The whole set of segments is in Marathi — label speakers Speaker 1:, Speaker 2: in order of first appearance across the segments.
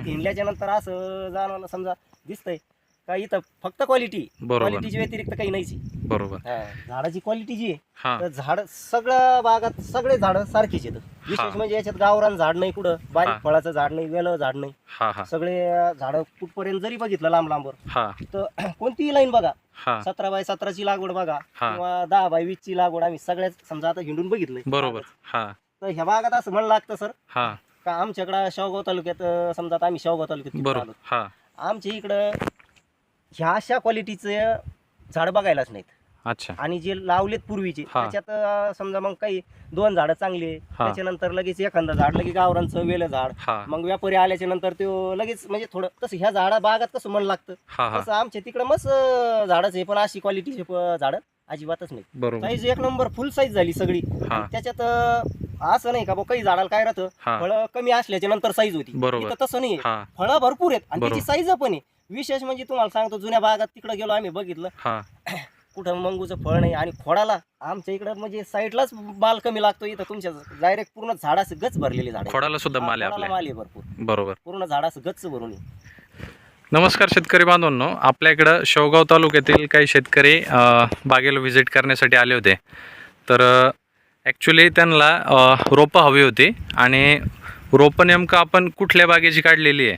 Speaker 1: हिंडल्याच्या नंतर असं जाणवलं समजा दिसतंय का इथं फक्त क्वालिटी
Speaker 2: बरोबर.
Speaker 1: क्वालिटीची व्यतिरिक्त काही नाहीची
Speaker 2: बरोबर.
Speaker 1: झाडाची क्वालिटी जी आहे
Speaker 2: हा.
Speaker 1: तर झाड सगळं बागात सगळे झाड सारखीच आहेत. विशेष म्हणजे याच्यात गावरान झाड नाही कुठं
Speaker 2: हा.
Speaker 1: बारीक फळाचं झाड नाही वेलं झाड नाही.
Speaker 2: हा हा.
Speaker 1: सगळे झाड कुठपर्यंत जरी बघितलं लांब लांबवर
Speaker 2: हा.
Speaker 1: तर कोणतीही लाईन बघा.
Speaker 2: हा.
Speaker 1: सतरा बाय सतराची लागवड बघा
Speaker 2: हा.
Speaker 1: किंवा दहा बाय वीस ची लागवड आम्ही सगळ्याच समजा आता हिंडून बघितलंय.
Speaker 2: बरोबर. हा.
Speaker 1: तर ह्या भागात असं म्हणलं लागतं सर.
Speaker 2: हा.
Speaker 1: का आमच्याकडं शेवगाव तालुक्यात अं, समजा आता आम्ही शेवगाव तालुक्यात तिकडं
Speaker 2: बरोबर
Speaker 1: आलो.
Speaker 2: हा.
Speaker 1: आमच्या इकडं ह्या अशा क्वालिटीचे झाड बघायलाच नाहीत.
Speaker 2: अच्छा.
Speaker 1: आणि जे लावलेत पूर्वीचे
Speaker 2: हा.
Speaker 1: त्याच्यात अं, समजा मग काही दोन झाडं चांगली
Speaker 2: हा.
Speaker 1: त्याच्यानंतर लगेच एखादं झाड लगेच गावरांचं वेलं झाड
Speaker 2: हा.
Speaker 1: मग व्यापारी आल्याच्यानंतर तो लगेच म्हणजे थोडं तसं ह्या झाडा बागात कसं मन लागतं?
Speaker 2: हा हा.
Speaker 1: तसं आमच्या तिकडं मस्त झाडच आहे पण अशी क्वालिटीचे झाडं अजिबातच नाही
Speaker 2: बरोबर.
Speaker 1: साईज एक नंबर फुल साईज झाली सगळी.
Speaker 2: हा.
Speaker 1: त्याच्यात अं, असं नाही का बुवा काही झाडाला काय राहतं?
Speaker 2: हा.
Speaker 1: फळं कमी असल्याच्या नंतर साईज होती.
Speaker 2: बरोबर.
Speaker 1: इथं तसं नाही
Speaker 2: हा.
Speaker 1: फळं भरपूर आहेत आणि त्याची. साईज पण आहे. विशेष म्हणजे तुम्हाला सांगतो जुन्या भागात तिकडे गेलो आम्ही बघितलं.
Speaker 2: हा.
Speaker 1: कुठं मंगूचं फळ नाही आणि खोडाला आमच्या इकडं म्हणजे साईडलाच माल कमी लागतो इथं तुमच्या डायरेक्ट पूर्ण झाडास गच भरलेली झाड
Speaker 2: खोडाला सुद्धा माल आहे आपल्या.
Speaker 1: माल आहे भरपूर.
Speaker 2: बरोबर.
Speaker 1: पूर्ण झाडास गच्च भरून आहे.
Speaker 2: नमस्कार शेतकरी बांधवांनो. आपल्या इकडं शेवगाव तालुक्यातील काही शेतकरी अ, बागेला व्हिजिट करण्यासाठी आले होते. तर ॲक्च्युली त्यांना रोपं हवी होती आणि रोपं नेमकं आपण कुठल्या बागेची काढलेली आहे?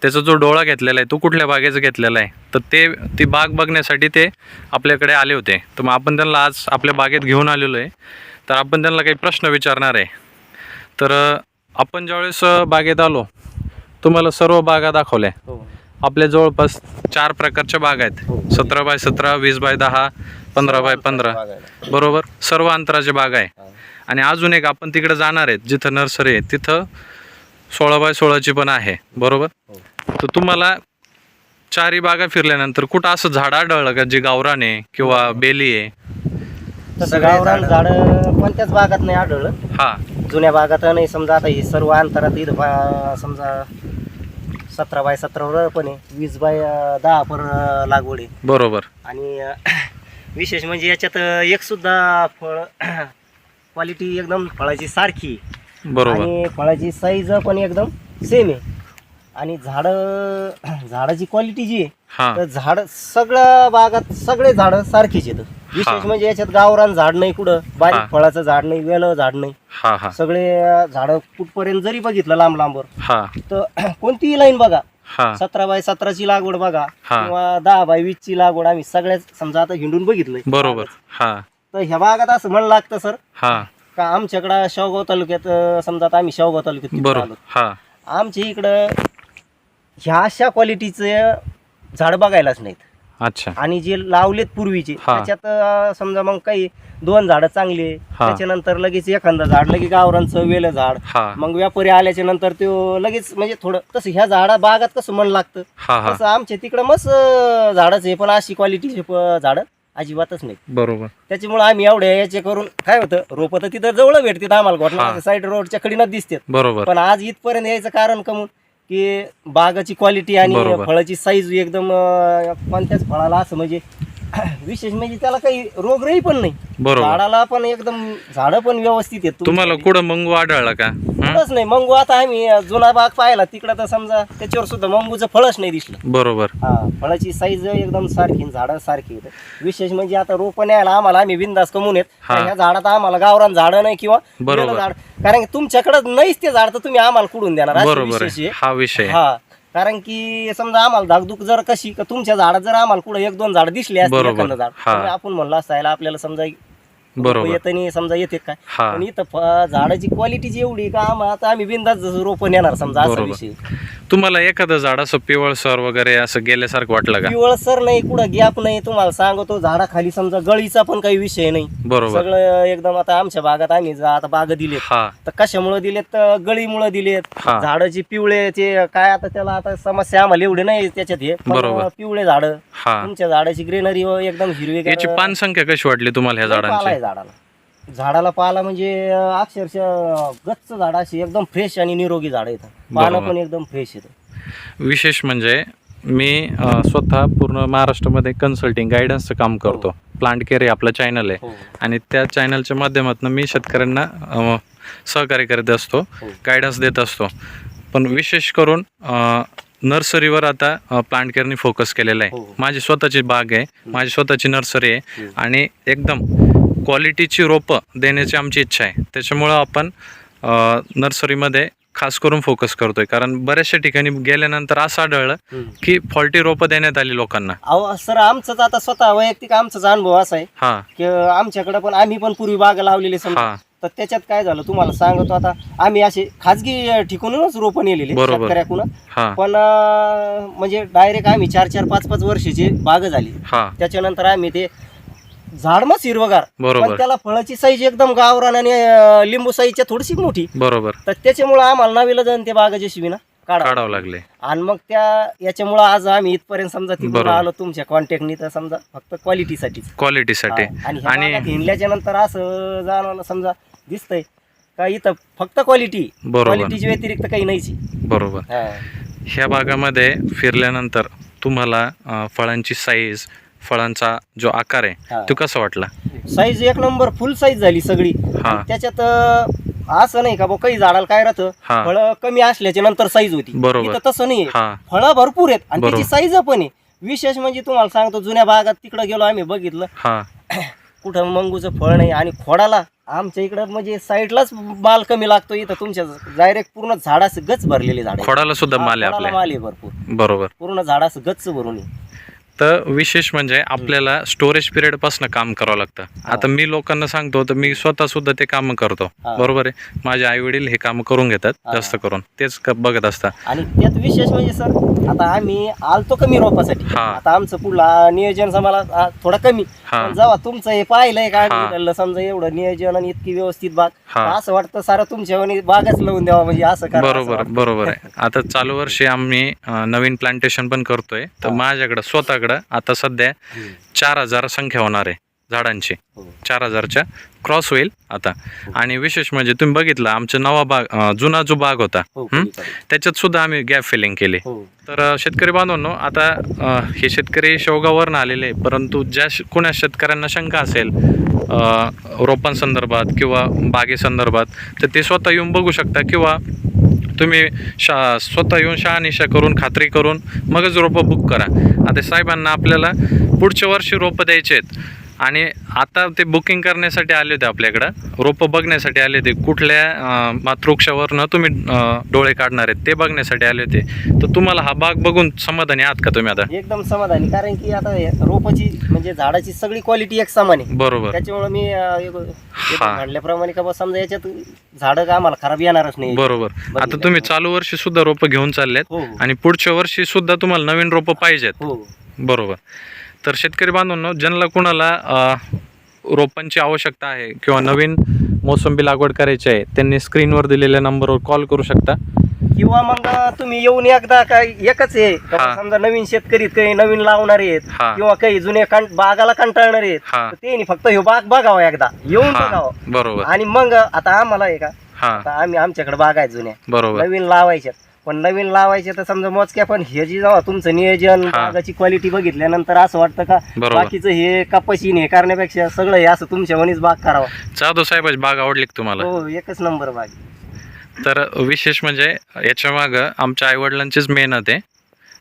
Speaker 2: त्याचा जो डोळा घेतलेला आहे तो कुठल्या बागेचा घेतलेला आहे? तर ते ती बाग बघण्यासाठी ते आपल्याकडे आले होते. तर मग आपण त्यांना आज आपल्या बागेत घेऊन आलेलो आहे. तर आपण त्यांना काही प्रश्न विचारणार आहे. तर आपण ज्यावेळेस बागेत आलो तुम्हाला सर्व बागा दाखवल्या.
Speaker 1: हो.
Speaker 2: आपल्या जवळपास चार प्रकारच्या बाग आहेत.
Speaker 1: हो.
Speaker 2: सतरा बाय सतरा वीस बाय दहा पंधरा बाय पंधरा. बरोबर? सर्व अंतराच्या बाग आहे.
Speaker 1: हा.
Speaker 2: आणि अजून एक आपण तिकडे जाणार आहेत जिथं नर्सरी आहे तिथं सोळा बाय सोळाची पण आहे. बरोबर?
Speaker 1: हो.
Speaker 2: तर तुम्हाला चारही बागा फिरल्यानंतर कुठं असं झाड आढळलं का जे गावरान आहे किंवा बेली आहे?
Speaker 1: तसं गावरान झाड. कोणत्याच बागात नाही आढळलं.
Speaker 2: हा.
Speaker 1: जुन्या बागात नाही समजा आता हे सर्व अंतरात इथं समजा सतरा बाय सतरावर पण आहे वीस बाय दहा पर लागवड आहे.
Speaker 2: बरोबर.
Speaker 1: आणि विशेष म्हणजे याच्यात अं, एक सुद्धा फळ क्वालिटी एकदम फळाची सारखी.
Speaker 2: बरोबर.
Speaker 1: आणि फळाची साईज पण एकदम सेम आहे. आणि झाड झाडाची क्वालिटी जी आहे
Speaker 2: हा.
Speaker 1: तर झाड सगळ्या बागात सगळे झाड सारखीच आहेत. विशेष म्हणजे याच्यात गावरान झाड नाही कुठं
Speaker 2: हा.
Speaker 1: बारीक फळाचं झाड नाही वेलं झाड नाही.
Speaker 2: हा हा.
Speaker 1: सगळे झाड कुठपर्यंत जरी बघितलं लांब लांबवर
Speaker 2: हा.
Speaker 1: तर कोणतीही लाईन बघा.
Speaker 2: हा.
Speaker 1: सतरा बाय सतराची लागवड बघा.
Speaker 2: हा.
Speaker 1: किंवा दहा बाय वीस ची लागवड आम्ही सगळ्याच समजा आता हिंडून बघितलंय.
Speaker 2: बरोबर. हा.
Speaker 1: तर ह्या भागात असं म्हणलं लागतं सर.
Speaker 2: हा.
Speaker 1: का आमच्याकडं शेवगाव तालुक्यात अं, समजा आता आम्ही शेवगाव तालुक्यात तिकडं
Speaker 2: बरोबर. हा.
Speaker 1: आमच्या इकडं ह्या अशा क्वालिटीचे झाड बघायलाच नाहीत.
Speaker 2: अच्छा.
Speaker 1: आणि जे लावलेत पूर्वीचे
Speaker 2: हा.
Speaker 1: त्याच्यात अं, समजा मग काही दोन झाडं चांगली
Speaker 2: हा.
Speaker 1: त्याच्यानंतर लगेच एखादं झाड लगेच गावरांचं वेलं झाड
Speaker 2: हा.
Speaker 1: मग व्यापारी आल्याच्यानंतर तो लगेच म्हणजे थोडं तसं ह्या झाडा बागात कसं मन लागतं?
Speaker 2: हा हा.
Speaker 1: तसं आमच्या तिकडं मस्त झाडच आहे पण अशी क्वालिटीचे झाडं अजिबातच नाही
Speaker 2: बरोबर.
Speaker 1: त्याच्यामुळे आम्ही एवढे याचे करून काय होतं रोपं तर तिथं जवळ भेटतात आम्हाला. घोटला साईड रोडच्या कडीनं दिसतात.
Speaker 2: बरोबर.
Speaker 1: पण आज इथपर्यंत यायचं कारण कमून की बागाची क्वालिटी आणि
Speaker 2: बरोबर.
Speaker 1: फळाची साईज एकदम अं, कोणत्याच फळाला असं म्हणजे विशेष म्हणजे त्याला काही रोगराई पण नाही.
Speaker 2: बरोबर.
Speaker 1: झाडाला पण एकदम झाडं पण व्यवस्थित आहेत.
Speaker 2: तुम्हाला कुठं मंगू आढळला का? हं?
Speaker 1: फळच नाही. मंगू आता आम्ही जुना बाग पाहिला. तिकडं तर समजा त्याच्यावर सुद्धा मंगूचं फळच नाही दिसलं.
Speaker 2: बरोबर.
Speaker 1: हा फळाची साईज एकदम सारखी झाडं सारखी आहेत. विशेष म्हणजे आता रोपं न्यायला आम्हाला आम्ही बिंदास कमवून येत
Speaker 2: हा.
Speaker 1: ह्या झाडात आम्हाला गावरान झाडं नाही किंवा
Speaker 2: बरोबर.
Speaker 1: वेलं झाड. कारण की तुमच्याकडे नाहीच ते झाड तर तुम्ही आम्हाला कुडून देणार? असं
Speaker 2: बरोबर
Speaker 1: विशेष
Speaker 2: आहे
Speaker 1: आहे.
Speaker 2: हा विषय आहे.
Speaker 1: हा. कारण की समजा आम्हाला धाकधूक जर कशी का तुमच्या झाडात जर आम्हाला कुठं एक दोन झाड दिसले असते
Speaker 2: बरोबर.
Speaker 1: एखादं झाड
Speaker 2: हा.
Speaker 1: तर आपण म्हणलं असायला आपल्याला समजा
Speaker 2: बरोबर
Speaker 1: येत नाही समजा येते काय
Speaker 2: हा
Speaker 1: पण इथं फ- झाडाची क्वालिटी एवढी का आम्हाला आता आम्ही बिंदास रोपं नेणार समजा असा
Speaker 2: बरोबर.
Speaker 1: विषय
Speaker 2: तुम्हाला एखादं झाड असं पिवळसर वगैरे असं गेल्यासारखं वाटलं का?
Speaker 1: पिवळसर नाही कुठं गॅप नाही. तुम्हाला सांगतो झाडाखाली समजा गळीचा पण काही विषय नाही.
Speaker 2: बरोबर.
Speaker 1: सगळं एकदम आता आमच्या भागात आम्ही जा- आता बाग दिलेत.
Speaker 2: हा.
Speaker 1: तर कशामुळे दिलेत? तर गळीमुळे दिलेत.
Speaker 2: हा.
Speaker 1: झाडाची पिवळे ते काय आता त्याला आता समस्या आम्हाला एवढी नाही त्याच्यात हे पण
Speaker 2: बरोबर.
Speaker 1: पिवळे झाड.
Speaker 2: हा.
Speaker 1: तुमच्या झाडाची ग्रीनरी एकदम हिरवी
Speaker 2: याची पान संख्या कशी वाटली तुम्हाला ह्या झाडांची?
Speaker 1: झाडाला. झाडाला पाला म्हणजे अं, अक्षरशः गच्च झाड अशी एकदम फ्रेश आणि निरोगी झाड येतात पानं
Speaker 2: बरोबर.
Speaker 1: पण एकदम फ्रेश येतं
Speaker 2: विशेष म्हणजे मी अ, स्वतः पूर्ण महाराष्ट्रामध्ये कन्सल्टिंग गायडन्सचं काम करतो. प्लांट केअर हे आपलं चॅनल आहे.
Speaker 1: हो.
Speaker 2: आणि त्या चॅनलच्या माध्यमातून मी शेतकऱ्यांना अ, सहकार्य करत असतो
Speaker 1: हो.
Speaker 2: गायडन्स देत असतो. पण विशेष करून अ, नर्सरीवर आता प्लांट केअरनी फोकस केलेला आहे.
Speaker 1: हो.
Speaker 2: माझी स्वतःची बाग आहे. माझी स्वतःची नर्सरी आहे. आणि एकदम क्वालिटीची रोपं देण्याची आमची इच्छा आहे. त्याच्यामुळं आपण नर्सरीमध्ये खास करून फोकस करतोय. कारण बऱ्याचशा ठिकाणी गेल्यानंतर असं आढळलं. की फॉल्टी रोपं देण्यात आली लोकांना.
Speaker 1: अहो सर आमचंच आता स्वतः वैयक्तिक आमचाच अनुभव असा आहे
Speaker 2: हा.
Speaker 1: की आमच्याकडे पण आम्ही पण पूर्वी बाग लावलेली समजा.
Speaker 2: हा.
Speaker 1: तर त्याच्यात काय झालं तुम्हाला सांगतो आता. आम्ही असे खाजगी ठिकाणूनच रोपं नेलेली
Speaker 2: बरोबर.
Speaker 1: शेतकऱ्याकडून.
Speaker 2: हा.
Speaker 1: पण अं, म्हणजे डायरेक्ट आम्ही चार चार पाच पाच वर्षाची बाग झाली.
Speaker 2: हा.
Speaker 1: त्याच्यानंतर आम्ही ते झाड मग हिरवगार
Speaker 2: बरोबर.
Speaker 1: पण त्याला फळाची साईज एकदम गावरान आणि अं, लिंबू साईजच्या थोडीशी मोठी.
Speaker 2: बरोबर.
Speaker 1: तर त्याच्यामुळे आम्हाला नवीला जाऊन ते बागा जशी ना काढा
Speaker 2: काढावं लागले.
Speaker 1: आणि मग त्या याच्यामुळं आज आम्ही इथपर्यंत समजा तिकडून
Speaker 2: बरोबर.
Speaker 1: आलो तुमच्या कॉन्टॅक्टनी तर समजा फक्त क्वालिटीसाठीच
Speaker 2: क्वालिटीसाठी
Speaker 1: आणि ह्या
Speaker 2: आणि
Speaker 1: भागात हिंडल्याच्या नंतर असं जाणवलं समजा दिसतंय का इथं फक्त क्वालिटी
Speaker 2: बरोबर.
Speaker 1: क्वालिटीच्या व्यतिरिक्त काही नाहीच.
Speaker 2: बरोबर.
Speaker 1: हा.
Speaker 2: ह्या भागामध्ये फिरल्यानंतर तुम्हाला अ, फळांची साईज फळांचा जो आकार आहे
Speaker 1: हा.
Speaker 2: तो कसा वाटला?
Speaker 1: साईज एक नंबर फुल साईज झाली सगळी.
Speaker 2: हा.
Speaker 1: त्याच्यात अं, असं नाही का बा काही झाडाला काय राहतं
Speaker 2: हा.
Speaker 1: फळ कमी असल्याच्या नंतर साईज होती.
Speaker 2: बरोबर.
Speaker 1: इथं तसं नाही
Speaker 2: हा.
Speaker 1: फळं भरपूर आहेत आणि
Speaker 2: बरोबर.
Speaker 1: त्याची साईज पण आहे. विशेष म्हणजे तुम्हाला सांगतो जुन्या भागात तिकडे गेलो आम्ही बघितलं.
Speaker 2: हा.
Speaker 1: कुठं मंगूचं फळ नाही आणि खोडाला आमच्या इकडं म्हणजे साईडलाच माल कमी लागतो. इथं तुमच्या डायरेक्ट पूर्ण झाडास गच भरलेले झाड
Speaker 2: खोडाला सुद्धा माल आहे आपल्या.
Speaker 1: माल आहे भरपूर.
Speaker 2: बरोबर.
Speaker 1: पूर्ण झाडास गच्च भरून आहे.
Speaker 2: तर विशेष म्हणजे आपल्याला स्टोरेज पिरियडपासून काम करावं लागतं. आता मी लोकांना सांगतो तर मी स्वतः सुद्धा ते काम करतो. बरोबर आहे? माझे आई वडील हे काम करून घेतात. जास्त करून. तेच बघत असतात.
Speaker 1: आणि त्यात विशेष म्हणजे सर आता आम्ही आलतो कमी रोपासाठी. आता आमचं पुढला नियोजन आ, थोडा कमी. जेव्हा तुमचं हे पाहिलंय का समजा एवढं नियोजन आणि इतकी व्यवस्थित बाग असं वाटतं सारं तुमच्या बागच लावून द्यावा म्हणजे असं
Speaker 2: बरोबर. बरोबर आहे. आता चालू वर्षी आम्ही नवीन प्लांटेशन पण करतोय. तर. माझ्याकडं स्वतःकडं आता सध्या. चार हजार संख्या होणार आहे झाडांची
Speaker 1: हो.
Speaker 2: चार हजारच्या क्रॉस होईल आता आणि विशेष म्हणजे तुम्ही बघितलं आमचा नवा बाग जुना जो बाग होता
Speaker 1: हो,
Speaker 2: हं? त्याच्यात सुद्धा आम्ही गॅप फिलिंग केली
Speaker 1: हो
Speaker 2: तर शेतकरी बांधवांनो आता हे शेतकरी शेवगाववरून आलेले. परंतु ज्या कोण्या शेतकऱ्यांना शंका असेल रोपांसंदर्भात किंवा बागेसंदर्भात तर ते स्वतः येऊन बघू शकता किंवा तुम्ही शा स्वतः येऊन शहानिशा करून खात्री करून मगच रोपं बुक करा. आता साहेबांना आपल्याला पुढच्या वर्षी रोपं द्यायचे आहेत. आणि आता ते बुकिंग करण्यासाठी आले होते आपल्याकडं. रोपं बघण्यासाठी आले होते. कुठल्या मातृक्षावरनं तुम्ही डोळे काढणार आहेत ते बघण्यासाठी आले होते. तर तुम्हाला हा बाग बघून समाधानी आहात का तुम्ही आता?
Speaker 1: एकदम समाधानी. कारण की आता रोपाची म्हणजे झाडाची सगळी क्वालिटी एक समान आहे.
Speaker 2: बरोबर.
Speaker 1: त्याच्यामुळे मी. म्हणल्याप्रमाणे का समजा याच्यात झाडं का आम्हाला खराब येणारच नाही.
Speaker 2: बरोबर. आता तुम्ही चालू वर्षी सुद्धा रोपं घेऊन चाललेत
Speaker 1: हो.
Speaker 2: आणि पुढच्या वर्षी सुद्धा तुम्हाला नवीन रोपं पाहिजेत.
Speaker 1: हो.
Speaker 2: बरोबर. तर शेतकरी बांधवांनो ज्यांना कुणाला रोपांची आवश्यकता आहे किंवा नवीन मोसंबी लागवड करायची आहे त्यांनी स्क्रीनवर दिलेल्या नंबरवर कॉल करू शकता.
Speaker 1: किंवा मग तुम्ही येऊन एकदा काय एकच आहे. का
Speaker 2: हा.
Speaker 1: समजा नवीन शेतकरी काही नवीन लावणारे आहेत
Speaker 2: हा.
Speaker 1: किंवा काही जुने बागाला कंटाळणारे आहेत
Speaker 2: हा.
Speaker 1: तर त्यांनी फक्त ह्यो बाग बघावा एकदा. येऊन
Speaker 2: हा.
Speaker 1: बघावं.
Speaker 2: बरोबर.
Speaker 1: आणि मग आता आम्हाला आहे का
Speaker 2: हा.
Speaker 1: आता आम्ही आमच्याकडे बाग आहेत जुन्या.
Speaker 2: बरोबर.
Speaker 1: नवीन लावायच्यात. पण नवीन लावायचे तर समजा मोजक्या पण हे जी जेव्हा तुमचं नियोजन
Speaker 2: हा.
Speaker 1: बागाची क्वालिटी बघितल्यानंतर असं वाटतं का
Speaker 2: बरोबर.
Speaker 1: बाकीचं हे कपाशी हे करण्यापेक्षा सगळं हे असं तुमच्या वणीच बाग करावा
Speaker 2: जाधव साहेबाची बाग आवडली का तुम्हाला
Speaker 1: हो एकच नंबर बाग
Speaker 2: तर विशेष म्हणजे याच्या मागं आमच्या आईवडिलांचीच मेहनत आहे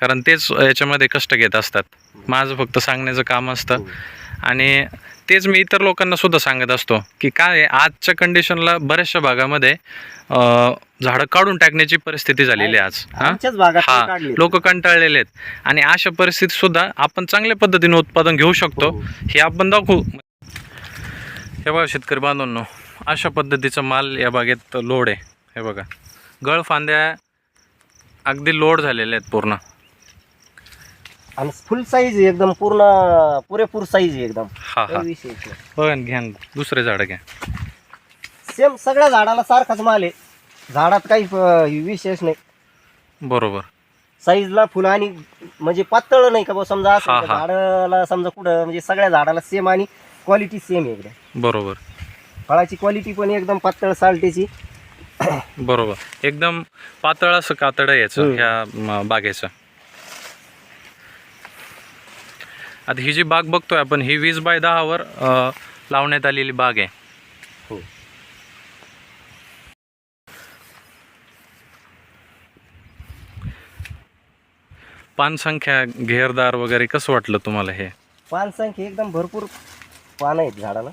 Speaker 2: कारण तेच याच्यामध्ये कष्ट घेत असतात माझं फक्त सांगण्याचं काम असतं
Speaker 1: हो.
Speaker 2: आणि तेच मी इतर लोकांना सुद्धा सांगत असतो की काय आहे, आजच्या कंडिशनला बऱ्याचशा भागामध्ये झाडं काढून टाकण्याची परिस्थिती झालेली आहे आज. हा? लोक कंटाळलेले आहेत. आणि अशा परिस्थितीत सुद्धा आपण चांगल्या पद्धतीने उत्पादन घेऊ शकतो.
Speaker 1: हो.
Speaker 2: हे आपण दाखवू. हे बघा शेतकरी बांधवांनो अशा पद्धतीचा माल या बागेत लोड आहे. हे बघा. गळ फांद्या अगदी लोड झालेल्या आहेत पूर्ण.
Speaker 1: आणि फुल साईज एकदम पूर्ण पुरेपूर साईज आहे एकदम.
Speaker 2: हा हा.
Speaker 1: काही विषयच नाही.
Speaker 2: बघा ना, घ्या ना, दुसरे झाडं घ्या.
Speaker 1: सेम सगळ्या झाडाला सारखाच माल आहे. झाडात काही अं, विशेष नाही.
Speaker 2: बरोबर.
Speaker 1: साईजला फुलं आणि म्हणजे पातळ नाही का बा समजा
Speaker 2: हा, हा.
Speaker 1: झाडाला समजा कुठं म्हणजे सगळ्या झाडाला सेम आणि क्वालिटी सेम आहे एकदम.
Speaker 2: बरोबर.
Speaker 1: फळाची क्वालिटी पण एकदम पातळ साल्टेची.
Speaker 2: बरोबर. एकदम पातळ असं कातड आहे याचं
Speaker 1: हम्म.
Speaker 2: ह्या म, बागेचं. आता ही जी बाग बघतोय आपण ही वीस बाय दहावर लावण्यात आलेली बाग आहे.
Speaker 1: हो.
Speaker 2: पान संख्या घेरदार वगैरे कसं वाटलं तुम्हाला हे?
Speaker 1: पान संख्या एकदम भरपूर पानं आहेत झाडाला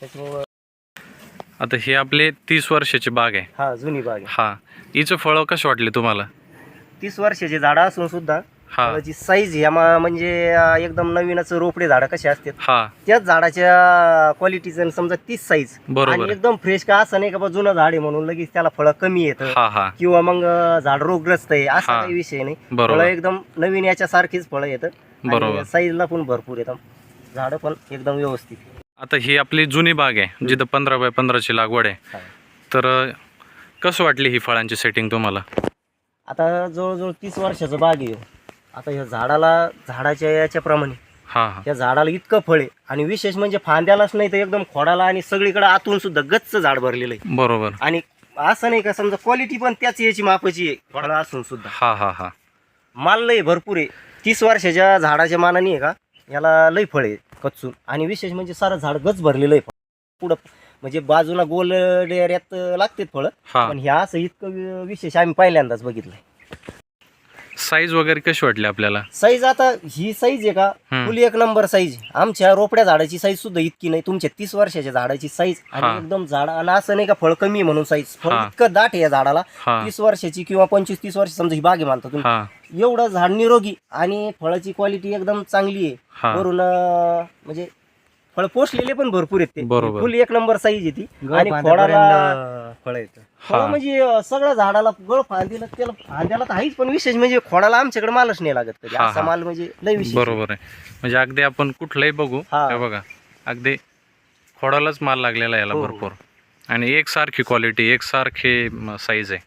Speaker 1: त्याच्यामुळं
Speaker 2: आता ही आपली तीस वर्षाची बाग आहे.
Speaker 1: हा जुनी बाग आहे.
Speaker 2: हा. हिचं फळं कशी वाटली तुम्हाला?
Speaker 1: तीस वर्षाची झाडं असून सुद्धा
Speaker 2: हा.
Speaker 1: फळाची साईज ह्या म्हणजे अं, एकदम नवीनच रोपडे झाडं कसे असतात
Speaker 2: हा.
Speaker 1: त्याच झाडाच्या क्वालिटीचं समजा तीच साईज
Speaker 2: बरोबर.
Speaker 1: आणि एकदम फ्रेश का असं नाही का बा जुनं झाड आहे म्हणून लगेच त्याला फळं कमी येतं.
Speaker 2: हा हा.
Speaker 1: किंवा मग अं, झाड रोगग्रस्त आहे असा
Speaker 2: हा.
Speaker 1: काही विषय नाही. फळं
Speaker 2: बरोबर
Speaker 1: एकदम नवीन याच्यासारखीच फळं येतं.
Speaker 2: बरोबर.
Speaker 1: साईजला पण भरपूर येतं. झाडं पण एकदम व्यवस्थित
Speaker 2: आता ही आपली जुनी बाग आहे जिथं पंधरा बाय पंधराची लागवड आहे.
Speaker 1: हा.
Speaker 2: तर अ, कसं वाटली ही फळांची सेटिंग तुम्हाला?
Speaker 1: आता जवळजवळ तीस वर्षाचं बाग आहे. आता ह्या झाडाला झाडाच्या याच्याप्रमाणे
Speaker 2: हा हा.
Speaker 1: त्या झाडाला इतकं फळ आहे. आणि विशेष म्हणजे फांद्यालाच नाही तर एकदम खोडाला आणि सगळीकडे आतून सुद्धा गच्च झाड भरलेलं आहे.
Speaker 2: बरोबर.
Speaker 1: आणि असं नाही का समजा क्वालिटी पण त्याच याची मापाची आहे. फळं असून सुद्धा.
Speaker 2: हा हा हा.
Speaker 1: माल लय भरपूर आहे. तीस वर्षाच्या झाडाच्या मानाने आहे का याला लय फळ आहे कच्चून. आणि विशेष म्हणजे सारं झाड गच भरलेलं आहे. पुढं म्हणजे बाजूला गोल डेऱ्यात लागतात फळं.
Speaker 2: हा.
Speaker 1: पण ह्या असं इतकं वि- विशेष आम्ही पहिल्यांदाच बघितलंय.
Speaker 2: साईज वगैरे कशी वाटली आपल्याला?
Speaker 1: साईज आता ही साईज आहे का. फुल एक नंबर साईज आमच्या रोपड्या झाडाची साईज सुद्धा इतकी नाही. तुमच्या तीस वर्षाच्या झाडाची साईज. आणि एकदम झाड आणि असं नाही का फळ कमी आहे म्हणून साईज फळ. इतकं दाट आहे या झाडाला. तीस वर्षाची किंवा पंचवीस तीस वर्ष समजा ही बाग मानता तुम्ही. एवढं झाड निरोगी. आणि फळाची क्वालिटी एकदम चांगली आहे. वरून म्हणजे फळ पोचलेले पण भरपूर आहेत ते.
Speaker 2: बरोबर.
Speaker 1: फुल एक नंबर साईज आहे ती. आणि खोडाला
Speaker 3: फळ येतं
Speaker 1: फळ
Speaker 2: हा.
Speaker 1: म्हणजे अं, सगळ्या झाडाला गळ फांदीला त्याला फांद्याला तर आहेच पण विशेष म्हणजे खोडाला आमच्याकडे मालच नाही लागत कधी
Speaker 2: हा,
Speaker 1: असा
Speaker 2: हा.
Speaker 1: माल म्हणजे लय विशेष
Speaker 2: बरोबर आहे. म्हणजे अगदी आपण कुठलंही बघू
Speaker 1: हा.
Speaker 2: हे बघा अगदी खोडालाच माल लागलेला आहे याला
Speaker 1: हो.
Speaker 2: भरपूर. आणि एकसारखी क्वालिटी एकसारखी साईज आहे.